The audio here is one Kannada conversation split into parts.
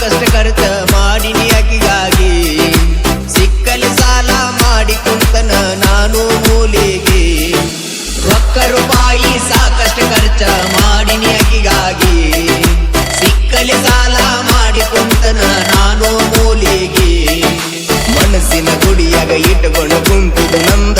ಕಷ್ಟಕರ್ತ ಮಾಡಿನಿ ಅಕಿಗಾಗಿ ಸಿಕ್ಕಲಿ ಸಾಲ ಮಾಡಿ ಕುಂತನ ನಾನು ಮೂಲಿಗೆ. ರೊಕ್ಕ ರೂಪಾಯಿ ಸಾಕಷ್ಟು ಖರ್ಚ ಮಾಡಿನಿ ಅಕಿಗಾಗಿ ಸಿಕ್ಕಲಿ ಸಾಲ ಮಾಡಿ ಕುಂತನ ನಾನು ಮೂಲಿಗೆ. ಮನಸ್ಸಿನ ಗುಡಿಯಾಗ ಇಟ್ಟುಕೊಂಡು ಕುಂತುದು ನಂದ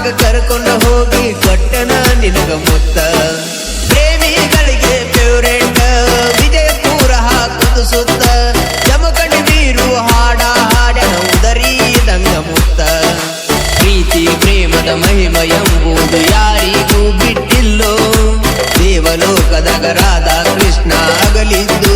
ಹೊರಗ ಕರ್ಕೊಂಡು ಹೋಗಿ ಕೊಟ್ಟನ ನಿನಗ ಮುತ್ತ. ಪ್ರೇಮಿಗಳಿಗೆ ಫೇವ್ರೇಟ್ ವಿಜಯಪುರ ಹಾಕುದು ಸುತ್ತ. ಜಮಕಣಿ ನೀರು ಹಾಡ ಹಾಡನ ಉದರಿದಂಗ ಮುತ್ತ. ಪ್ರೀತಿ, ಪ್ರೇಮದ ಮಹಿಮ ಎಂಬುದು ಯಾರಿಗೂ ಬಿಟ್ಟಿಲ್ಲೋ. ದೇವಲೋಕದಗರಾದ ಕೃಷ್ಣ ಆಗಲಿ